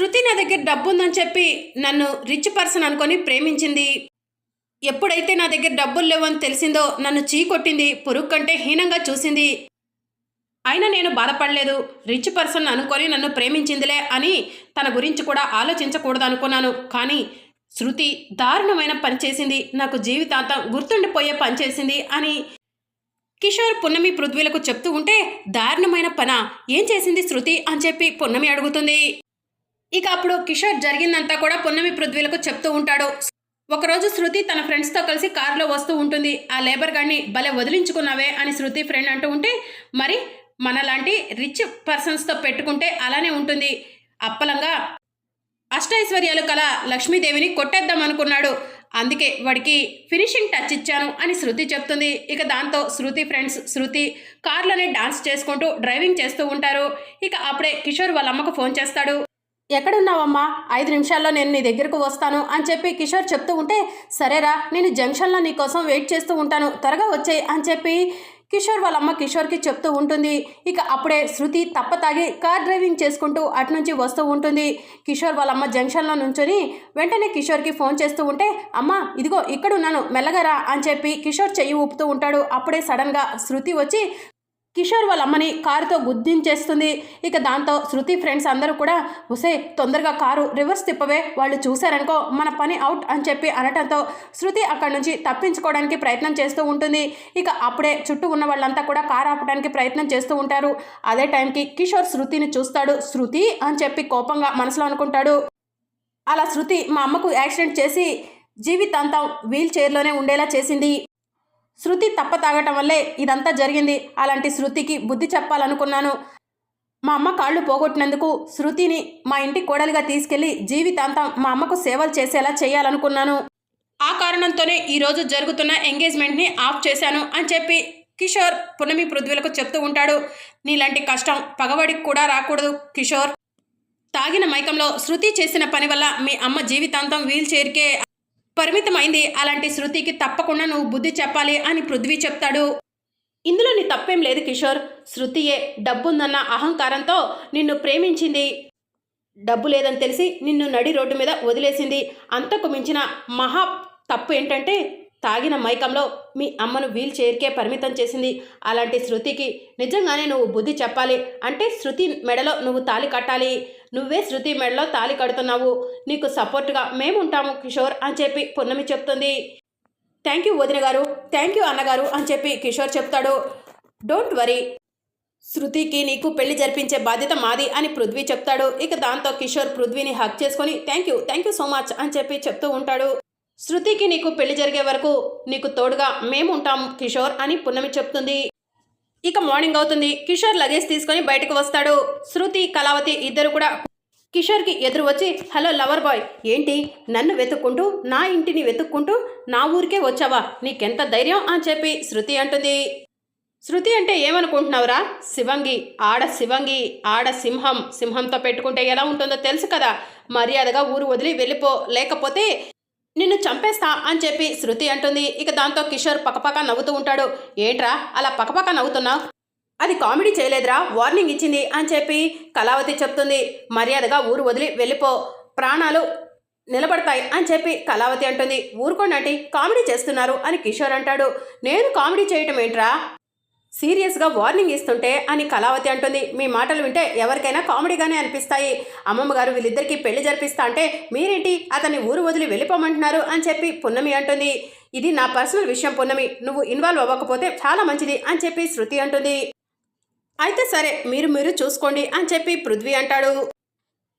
శృతి నా దగ్గర డబ్బు ఉందని చెప్పి నన్ను రిచ్ పర్సన్ అనుకొని ప్రేమించింది. ఎప్పుడైతే నా దగ్గర డబ్బులు లేవని తెలిసిందో నన్ను చీకొట్టింది పురుగు కంటే హీనంగా చూసింది. అయినా నేను బాధపడలేదు. రిచ్ పర్సన్ అనుకొని నన్ను ప్రేమించిందిలే అని తన గురించి కూడా ఆలోచించకూడదు అనుకున్నాను కానీ శృతి దారుణమైన పని చేసింది. నాకు జీవితాంతం గుర్తుండిపోయే పని చేసింది అని కిషోర్ పున్నమి పృథ్వీలకు చెప్తూ ఉంటే దారుణమైన పన? ఏం చేసింది శృతి? అని చెప్పి పున్నమి అడుగుతుంది. ఇక అప్పుడు కిషోర్ జరిగిందంతా కూడా పున్నమి పృథ్వీలకు చెప్తూ ఉంటాడు. ఒకరోజు శృతి తన ఫ్రెండ్స్తో కలిసి కారులో వస్తూ ఉంటుంది. ఆ లేబర్ గాడిని భలే వదిలించుకున్నావే అని శృతి ఫ్రెండ్ అంటూ ఉంటే మరి మనలాంటి రిచ్ పర్సన్స్తో పెట్టుకుంటే అలానే ఉంటుంది. అప్పలంగా అష్టైశ్వర్యాలు కల లక్ష్మీదేవిని కొట్టేద్దాం అనుకున్నాడు. అందుకే వాడికి ఫినిషింగ్ టచ్ ఇచ్చాను అని శృతి చెప్తుంది. ఇక దాంతో శృతి ఫ్రెండ్స్ శృతి కార్లోనే డాన్స్ చేసుకుంటూ డ్రైవింగ్ చేస్తూ ఉంటారు. ఇక అప్పుడే కిషోర్ వాళ్ళ అమ్మకు ఫోన్ చేస్తాడు. ఎక్కడున్నావమ్మా? ఐదు నిమిషాల్లో నేను నీ దగ్గరకు వస్తాను అని చెప్పి కిషోర్ చెప్తూ ఉంటే సరేరా నేను జంక్షన్లో నీ కోసం వెయిట్ చేస్తూ ఉంటాను త్వరగా వచ్చాయి అని చెప్పి కిషోర్ వాళ్ళ అమ్మ కిషోర్కి చెప్తూ ఉంటుంది. ఇక అప్పుడే శృతి తప్ప తాగి కార్ డ్రైవింగ్ చేసుకుంటూ అటు నుంచి వస్తూ ఉంటుంది. కిషోర్ వాళ్ళ అమ్మ జంక్షన్లో నుంచొని వెంటనే కిషోర్కి ఫోన్ చేస్తూ ఉంటే అమ్మ ఇదిగో ఇక్కడున్నాను మెల్లగరా అని చెప్పి కిషోర్ చెయ్యి ఊపుతూ ఉంటాడు. అప్పుడే సడన్గా శృతి వచ్చి కిషోర్ వాళ్ళ అమ్మని కారుతో గుద్దించేస్తుంది. ఇక దాంతో శృతి ఫ్రెండ్స్ అందరూ కూడా ఉసే తొందరగా కారు రివర్స్ తిప్పవే వాళ్ళు చూశారనుకో మన పని అవుట్ అని చెప్పి అనటంతో శృతి అక్కడి నుంచి తప్పించుకోవడానికి ప్రయత్నం చేస్తూ ఉంటుంది. ఇక అప్పుడే చుట్టూ ఉన్న వాళ్ళంతా కూడా కారు ఆపడానికి ప్రయత్నం చేస్తూ ఉంటారు. అదే టైంకి కిషోర్ శృతిని చూస్తాడు. శృతి అని చెప్పి కోపంగా మనసులో అనుకుంటాడు. అలా శృతి మా అమ్మకు యాక్సిడెంట్ చేసి జీవితాంతం వీల్ చైర్లోనే ఉండేలా చేసింది. శృతి తప్ప తాగటం వల్లే ఇదంతా జరిగింది. అలాంటి శృతికి బుద్ధి చెప్పాలనుకున్నాను. మా అమ్మ కాళ్ళు పోగొట్టినందుకు శృతిని మా ఇంటి కోడలిగా తీసుకెళ్ళి జీవితాంతం మా అమ్మకు సేవలు చేసేలా చేయాలనుకున్నాను. ఆ కారణంతోనే ఈరోజు జరుగుతున్న ఎంగేజ్మెంట్ని ఆఫ్ చేశాను అని చెప్పి కిషోర్ పునమి పృథ్వీలకు చెప్తూ ఉంటాడు. నీలాంటి కష్టం పగవాడికి కూడా రాకూడదు కిషోర్. తాగిన మైకంలో శృతి చేసిన పని వల్ల మీ అమ్మ జీవితాంతం వీల్ చైర్కే పరిమితమైంది. అలాంటి శృతికి తప్పకుండా నువ్వు బుద్ధి చెప్పాలి అని పృథ్వీ చెప్తాడు. ఇందులో నీ తప్పేం లేదు కిషోర్. శృతియే డబ్బుందన్న అహంకారంతో నిన్ను ప్రేమించింది. డబ్బు లేదని తెలిసి నిన్ను నడి రోడ్డు మీద వదిలేసింది. అంతకు మించిన మహా తప్పు ఏంటంటే తాగిన మైకంలో మీ అమ్మను వీల్ చైర్కే పరిమితం చేసింది. అలాంటి శృతికి నిజంగానే నువ్వు బుద్ధి చెప్పాలి అంటే శృతి మెడలో నువ్వు తాలి కట్టాలి. నువ్వే శృతి మెడలో తాలి కడుతున్నావు. నీకు సపోర్ట్గా మేముంటాము కిషోర్ అని చెప్పి పున్నమి చెప్తుంది. థ్యాంక్ యూ వదిన గారు థ్యాంక్ యూ అన్నగారు అని చెప్పి కిషోర్ చెప్తాడు. Don't worry. శృతికి నీకు పెళ్ళి జరిపించే బాధ్యత మాది అని పృథ్వీ చెప్తాడు. ఇక దాంతో కిషోర్ పృథ్వీని హక్ చేసుకొని thank you thank you so much అని చెప్పి చెప్తూ ఉంటాడు. శృతికి నీకు పెళ్ళి జరిగే వరకు నీకు తోడుగా మేము ఉంటాం కిషోర్ అని పున్నమి చెప్తుంది. ఇక మార్నింగ్ అవుతుంది. కిషోర్ లగేజ్ తీసుకొని బయటకు వస్తాడు. శృతి కళావతి ఇద్దరు కూడా కిషోర్కి ఎదురు వచ్చి హలో లవర్ బాయ్ ఏంటి? నన్ను వెతుక్కుంటూ నా ఇంటిని వెతుక్కుంటూ నా ఊరికే వచ్చావా? నీకెంత ధైర్యం? అని చెప్పి శృతి అంటుంది. శృతి అంటే ఏమనుకుంటున్నావురా? శివంగి ఆడ శివంగి ఆడ సింహం. సింహంతో పెట్టుకుంటే ఎలా ఉంటుందో తెలుసు కదా. మర్యాదగా ఊరు వదిలి వెళ్ళిపో. లేకపోతే నిన్ను చంపేస్తా అని చెప్పి శృతి అంటుంది. ఇక దాంతో కిషోర్ పక్కపక్క నవ్వుతూ ఉంటాడు. ఏంట్రా అలా పక్కపక్క నవ్వుతున్నావు అది కామెడీ చేయలేదురా వార్నింగ్ ఇచ్చింది అని చెప్పి కళావతి చెప్తుంది. మర్యాదగా ఊరు వదిలి వెళ్ళిపో. ప్రాణాలు నిలబడతాయి అని చెప్పి కళావతి అంటుంది. ఊరుకోండి కామెడీ చేస్తున్నారు అని కిషోర్ అంటాడు. నేను కామెడీ చేయటం ఏంట్రా? సీరియస్గా వార్నింగ్ ఇస్తుంటే అని కళావతి అంటుంది. మీ మాటలు వింటే ఎవరికైనా కామెడీగానే అనిపిస్తాయి. అమ్మమ్మ గారు వీళ్ళిద్దరికీ పెళ్ళి జరిపిస్తా అంటే మీరేంటి? అతన్ని ఊరు వదిలి వెళ్ళిపోమంటున్నారు అని చెప్పి పున్నమి అంటుంది. ఇది నా పర్సనల్ విషయం పున్నమి. నువ్వు ఇన్వాల్వ్ అవ్వకపోతే చాలా మంచిది అని చెప్పి శృతి అంటుంది. అయితే సరే మీరు మీరు చూసుకోండి అని చెప్పి పృథ్వీ అంటాడు.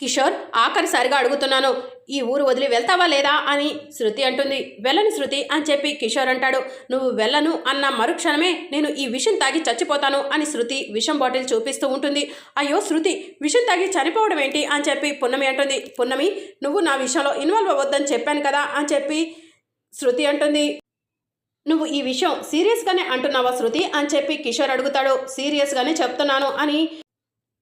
కిషోర్ ఆఖరిసారిగా అడుగుతున్నాను ఈ ఊరు వదిలి వెళ్తావా లేదా? అని శృతి అంటుంది. వెళ్ళని శృతి అని చెప్పి కిషోర్ అంటాడు. నువ్వు వెళ్ళను అన్న మరుక్షణమే నేను ఈ విషం తాగి చచ్చిపోతాను అని శృతి విషం బాటిల్ చూపిస్తూ ఉంటుంది. అయ్యో శృతి విషం తాగి చనిపోవడం ఏంటి? అని చెప్పి పున్నమి అంటుంది. పున్నమి నువ్వు నా విషయంలో ఇన్వాల్వ్ అవ్వద్దని చెప్పాను కదా అని చెప్పి శృతి అంటుంది. నువ్వు ఈ విషయం సీరియస్గానే అంటున్నావా శృతి? అని చెప్పి కిషోర్ అడుగుతాడు. సీరియస్గానే చెప్తున్నాను అని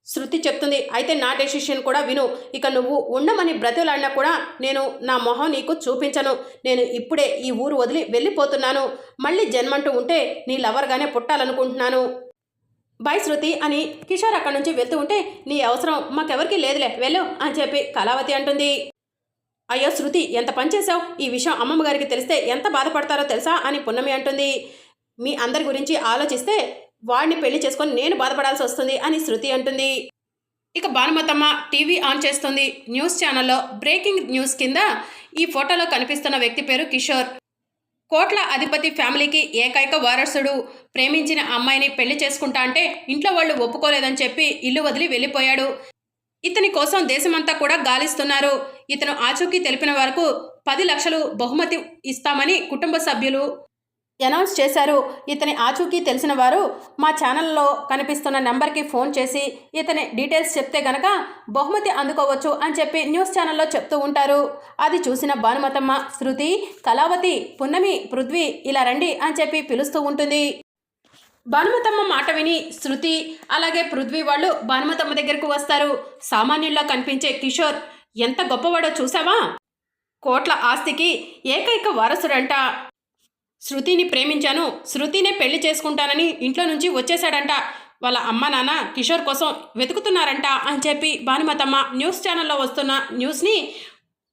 శృతి చెప్తుంది అయితే నా డెసిషన్ కూడా విను. ఇక నువ్వు ఉండమని బ్రతిలాడినా కూడా నేను నా మొహం నీకు చూపించను. నేను ఇప్పుడే ఈ ఊరు వదిలి వెళ్ళిపోతున్నాను. మళ్ళీ జన్మంటూ ఉంటే నీ లవర్గానే పుట్టాలనుకుంటున్నాను. బాయ్ శృతి అని కిషోర్ అక్కడి నుంచి వెళ్తూ ఉంటే నీ అవసరం మాకెవరికి లేదులే వెళ్ళు అని చెప్పి కళావతి అంటుంది. అయ్యో శృతి ఎంత పనిచేసావు ఈ విషయం అమ్మమ్మ గారికి తెలిస్తే ఎంత బాధపడతారో తెలుసా? అని పున్నమి అంటుంది. మీ అందరి గురించి ఆలోచిస్తే వాడిని పెళ్ళి చేసుకొని నేను బాధపడాల్సి వస్తుంది అని శృతి అంటుంది. ఇక భానుమతమ్మ టీవీ ఆన్ చేస్తుంది. న్యూస్ ఛానల్లో బ్రేకింగ్ న్యూస్ కింద ఈ ఫోటోలో కనిపిస్తున్న వ్యక్తి పేరు కిషోర్. కోట్ల అధిపతి ఫ్యామిలీకి ఏకైక వారసుడు. ప్రేమించిన అమ్మాయిని పెళ్ళి చేసుకుంటా అంటే ఇంట్లో వాళ్ళు ఒప్పుకోలేదని చెప్పి ఇల్లు వదిలి వెళ్ళిపోయాడు. ఇతని కోసం దేశమంతా కూడా గాలిస్తున్నారు. ఇతను ఆచూకీ తెలిపిన వరకు పది లక్షలు బహుమతి ఇస్తామని కుటుంబ సభ్యులు అనౌన్స్ చేశారు. ఇతని ఆచూకీ తెలిసిన వారు మా ఛానల్లో కనిపిస్తున్న నెంబర్కి ఫోన్ చేసి ఇతని డీటెయిల్స్ చెప్తే గనక బహుమతి అందుకోవచ్చు అని చెప్పి న్యూస్ ఛానల్లో చెప్తూ ఉంటారు. అది చూసిన భానుమతమ్మ శృతి కళావతి పున్నమి పృథ్వీ ఇలా రండి అని చెప్పి పిలుస్తూ ఉంటుంది. భానుమతమ్మ మాట విని శృతి అలాగే పృథ్వీ వాళ్ళు భానుమతమ్మ దగ్గరకు వస్తారు. సామాన్యుల్లో కనిపించే కిషోర్ ఎంత గొప్పవాడో చూసావా కోట్ల ఆస్తికి ఏకైక వారసుడంట. శృతిని ప్రేమించాను. శృతినే పెళ్ళి చేసుకుంటానని ఇంట్లో నుంచి వచ్చేశాడంట. వాళ్ళ అమ్మ నాన్న కిషోర్ కోసం వెతుకుతున్నారంట అని చెప్పి భానుమతమ్మ న్యూస్ ఛానల్లో వస్తున్న న్యూస్ని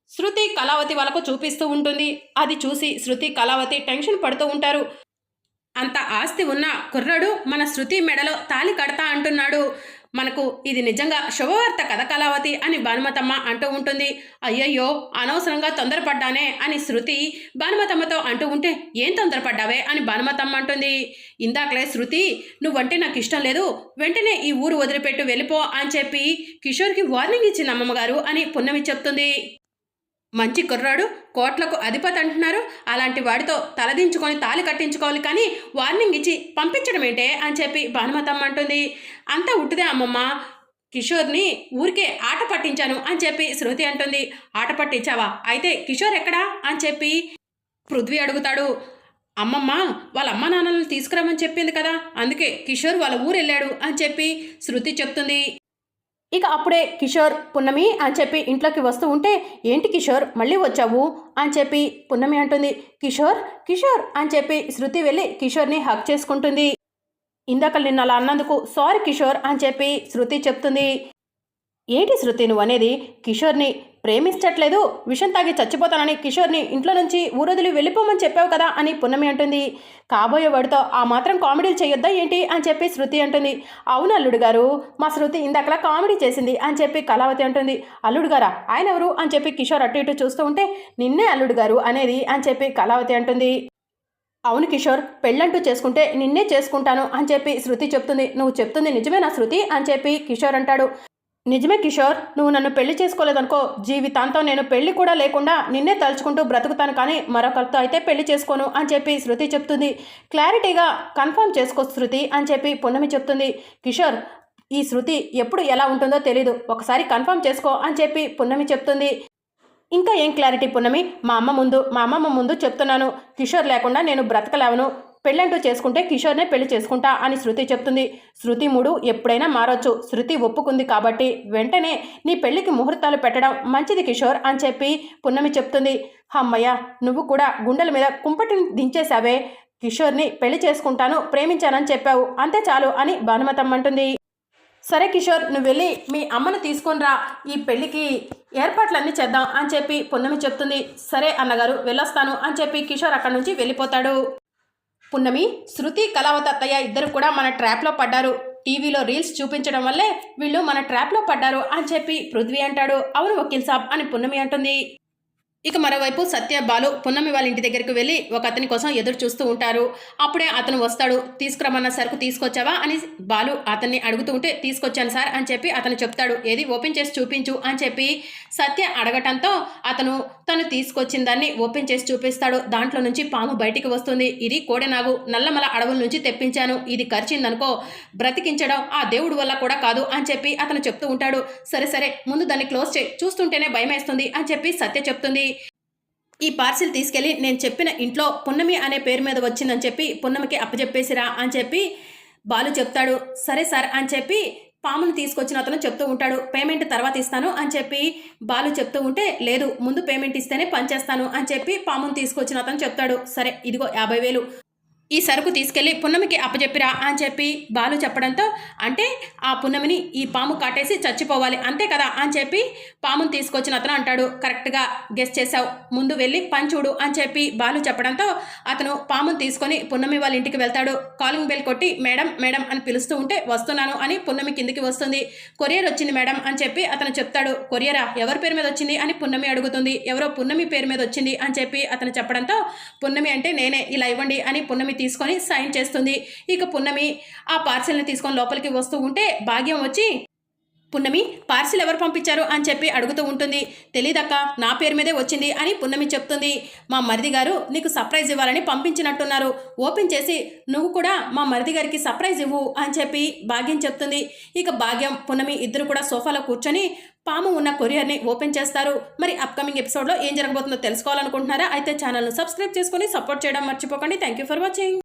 శృతి కళావతి వాళ్ళకు చూపిస్తూ ఉంటుంది. అది చూసి శృతి కళావతి టెన్షన్ పడుతూ ఉంటారు. అంత ఆస్తి ఉన్న కుర్రాడు మన శృతి మెడలో తాలి కడతా అంటున్నాడు. మనకు ఇది నిజంగా శుభవార్త కథ కళావతి అని భానుమతమ్మ అంటూ ఉంటుంది. అయ్యయ్యో అనవసరంగా తొందరపడ్డానే అని శృతి భానుమతమ్మతో అంటూ ఉంటే ఏం తొందరపడ్డావే? అని భానుమతమ్మ అంటుంది. ఇందాకలే శృతి నువ్వంటే నాకు ఇష్టం లేదు. వెంటనే ఈ ఊరు వదిలిపెట్టు వెళ్ళిపో అని చెప్పి కిషోర్కి వార్నింగ్ ఇచ్చింది అమ్మమ్మగారు అని పున్నమి చెప్తుంది. మంచి కుర్రాడు కోట్లకు అధిపతి అంటున్నారు. అలాంటి వాడితో తలదించుకొని తాలి కట్టించుకోవాలి కానీ వార్నింగ్ ఇచ్చి పంపించడం ఏంటే అని చెప్పి భానుమతమ్మ అంటుంది. అంతా ఉట్టుదే అమ్మమ్మ. కిషోర్ని ఊరికే ఆట పట్టించాను అని చెప్పి శృతి అంటుంది. ఆట పట్టించావా? అయితే కిషోర్ ఎక్కడా? అని చెప్పి పృథ్వీ అడుగుతాడు. అమ్మమ్మ వాళ్ళ అమ్మ నాన్నలను తీసుకురమ్మని చెప్పింది కదా. అందుకే కిషోర్ వాళ్ళ ఊరు వెళ్ళాడు అని చెప్పి శృతి చెప్తుంది. ఇక అప్పుడే కిషోర్ పున్నమి అని చెప్పి ఇంట్లోకి వస్తూ ఉంటే ఏంటి కిషోర్ మళ్ళీ వచ్చావు? అని చెప్పి పున్నమి అంటుంది కిషోర్ కిషోర్ అని చెప్పి శృతి వెళ్ళి కిషోర్ని హక్ చేసుకుంటుంది. ఇందాక నిన్న అలా అన్నందుకు సారీ కిషోర్ అని చెప్పి శృతి చెప్తుంది. ఏంటి శృతి నువ్వు అనేది కిషోర్ని ప్రేమించట్లేదు విషం తాగి చచ్చిపోతానని కిషోర్ని ఇంట్లో నుంచి ఊరొదిలి వెళ్ళిపోమని చెప్పావు కదా అని పున్నమి అంటుంది. కాబోయే వాడితో ఆ మాత్రం కామెడీలు చేయొద్దా ఏంటి అని చెప్పి శృతి అంటుంది. అవును అల్లుడు గారు మా శృతి ఇందాకలా కామెడీ చేసింది అని చెప్పి కళావతి అంటుంది. అల్లుడు గారా ఆయన ఎవరు అని చెప్పి కిషోర్ అటు ఇటు చూస్తూ ఉంటే నిన్నే అల్లుడు గారు అనేది అని చెప్పి కళావతి అంటుంది. అవును కిషోర్ పెళ్ళంటూ చేసుకుంటే నిన్నే చేసుకుంటాను అని చెప్పి శృతి చెప్తుంది. నువ్వు చెప్తుంది నిజమేనా శృతి అని చెప్పి కిషోర్ అంటాడు. నిజమే కిషోర్ నువ్వు నన్ను పెళ్ళి చేసుకోలేదనుకో జీవితాంతం నేను పెళ్ళి కూడా లేకుండా నిన్నే తలుచుకుంటూ బ్రతుకుతాను కానీ మరొకరితో అయితే పెళ్ళి చేసుకోను అని చెప్పి శృతి చెప్తుంది. క్లారిటీగా కన్ఫర్మ్ చేసుకో శృతి అని చెప్పి పున్నమి చెప్తుంది. కిషోర్ ఈ శృతి ఎప్పుడు ఎలా ఉంటుందో తెలీదు. ఒకసారి కన్ఫర్మ్ చేసుకో అని చెప్పి పున్నమి చెప్తుంది. ఇంకా ఏం క్లారిటీ పున్నమి? మా అమ్మ ముందు మా అమ్మమ్మ ముందు చెప్తున్నాను. కిషోర్ లేకుండా నేను బ్రతకలేవను. పెళ్ళంటూ చేసుకుంటే కిషోర్నే పెళ్ళి చేసుకుంటా అని శృతి చెప్తుంది. శృతి మూడు ఎప్పుడైనా మారొచ్చు. శృతి ఒప్పుకుంది కాబట్టి వెంటనే నీ పెళ్ళికి ముహూర్తాలు పెట్టడం మంచిది కిషోర్ అని చెప్పి పున్నమి చెప్తుంది. అమ్మయ్య నువ్వు కూడా గుండెల మీద కుంపటిని దించేశావే. కిషోర్ని పెళ్ళి చేసుకుంటాను ప్రేమించానని చెప్పావు. అంతే చాలు అని భానుమతమ్మంటుంది సరే కిషోర్ నువ్వు వెళ్ళి మీ అమ్మను తీసుకొని రా. ఈ పెళ్ళికి ఏర్పాట్లన్నీ చేద్దాం అని చెప్పి పున్నమి చెప్తుంది. సరే అన్నగారు వెళ్ళొస్తాను అని చెప్పి కిషోర్ అక్కడి నుంచి వెళ్ళిపోతాడు. పున్నమి శృతి కళావత అత్తయ్య ఇద్దరు కూడా మన ట్రాప్లో పడ్డారు. టీవీలో రీల్స్ చూపించడం వల్లే వీళ్ళు మన ట్రాప్లో పడ్డారు అని చెప్పి పృథ్వీ అంటాడు. అవును వకీల్ సాబ్ అని పున్నమి అంటుంది. ఇక మరోవైపు సత్య బాలు పున్నమి వాళ్ళ ఇంటి దగ్గరికి వెళ్ళి ఒక అతని కోసం ఎదురు చూస్తూ ఉంటారు. అప్పుడే అతను వస్తాడు. తీసుకురమన్న సరుకు తీసుకొచ్చావా? అని బాలు అతన్ని అడుగుతూ ఉంటే తీసుకొచ్చాను సార్ అని చెప్పి అతను చెప్తాడు. ఏది ఓపెన్ చేసి చూపించు అని చెప్పి సత్య అడగటంతో అతను తను తీసుకొచ్చిన దాన్ని ఓపెన్ చేసి చూపిస్తాడు. దాంట్లో నుంచి పాము బయటికి వస్తుంది. ఇది కోడెనాగు నల్లమల అడవుల నుంచి తెప్పించాను. ఇది ఖర్చిందనుకో బ్రతికించడం ఆ దేవుడు వల్ల కూడా కాదు అని చెప్పి అతను చెప్తూ ఉంటాడు. సరే సరే ముందు దాన్ని క్లోజ్ చేయి. చూస్తుంటేనే భయమేస్తుంది అని చెప్పి సత్య చెప్తుంది. ఈ పార్సిల్ తీసుకెళ్ళి నేను చెప్పిన ఇంట్లో పున్నమి అనే పేరు మీద వచ్చిందని చెప్పి పున్నమికి అప్పచెప్పేసిరా అని చెప్పి బాలు చెప్తాడు. సరే సార్ అని చెప్పి పామును తీసుకొచ్చిన అతను చెప్తూ ఉంటాడు. పేమెంట్ తర్వాత ఇస్తాను అని చెప్పి బాలు చెప్తూ ఉంటే లేదు ముందు పేమెంట్ ఇస్తేనే పనిచేస్తాను అని చెప్పి పామును తీసుకొచ్చిన అతను చెప్తాడు. సరే ఇదిగో యాభై వేలు. ఈ సరుకు తీసుకెళ్ళి పున్నమికి అప్పచెప్పిరా అని చెప్పి బాలు చెప్పడంతో అంటే ఆ పున్నమిని ఈ పాము కాటేసి చచ్చిపోవాలి అంతే కదా అని చెప్పి పాముని తీసుకొచ్చిన అతను అంటాడు. కరెక్ట్గా గెస్ట్ చేశావు ముందు వెళ్ళి పని చూడు అని చెప్పి బాలు చెప్పడంతో అతను పాముని తీసుకొని పున్నమి వాళ్ళ ఇంటికి వెళ్తాడు. కాలింగ్ బెల్ కొట్టి మేడం మేడం అని పిలుస్తూ ఉంటే వస్తున్నాను అని పున్నమి కిందికి వస్తుంది. కొరియర్ వచ్చింది మేడం అని చెప్పి అతను చెప్తాడు. కొరియరా ఎవరి పేరు మీద వచ్చింది? అని పున్నమి అడుగుతుంది. ఎవరో పున్నమి పేరు మీద వచ్చింది అని చెప్పి అతను చెప్పడంతో పున్నమి అంటే నేనే ఇలా ఇవ్వండి అని పున్నమి తీసుకొని సైన్ చేస్తుంది. ఇక పున్నమి ఆ పార్సెల్ని తీసుకొని లోపలికి వస్తూ ఉంటే భాగ్యం వచ్చి పున్నమి పార్సిల్ ఎవరు పంపించారు అని చెప్పి అడుగుతూ ఉంటుంది. తెలీదక్క నా పేరు మీదే వచ్చింది అని పున్నమి చెప్తుంది. మా మరిది గారు నీకు సర్ప్రైజ్ ఇవ్వాలని పంపించినట్టున్నారు. ఓపెన్ చేసి నువ్వు కూడా మా మరిది గారికి సర్ప్రైజ్ ఇవ్వు అని చెప్పి భాగ్యం చెప్తుంది. ఇక భాగ్యం పున్నమి ఇద్దరు కూడా సోఫాలో కూర్చొని పాము ఉన్న కొరియర్ని ఓపెన్ చేస్తారు. మరి అప్కమింగ్ ఎపిసోడ్లో ఏం జరగబోతుందో తెలుసుకోవాలనుకుంటున్నారా? అయితే ఛానల్ను సబ్స్క్రైబ్ చేసుకొని సపోర్ట్ చేయడం మర్చిపోకండి. Thank you for watching.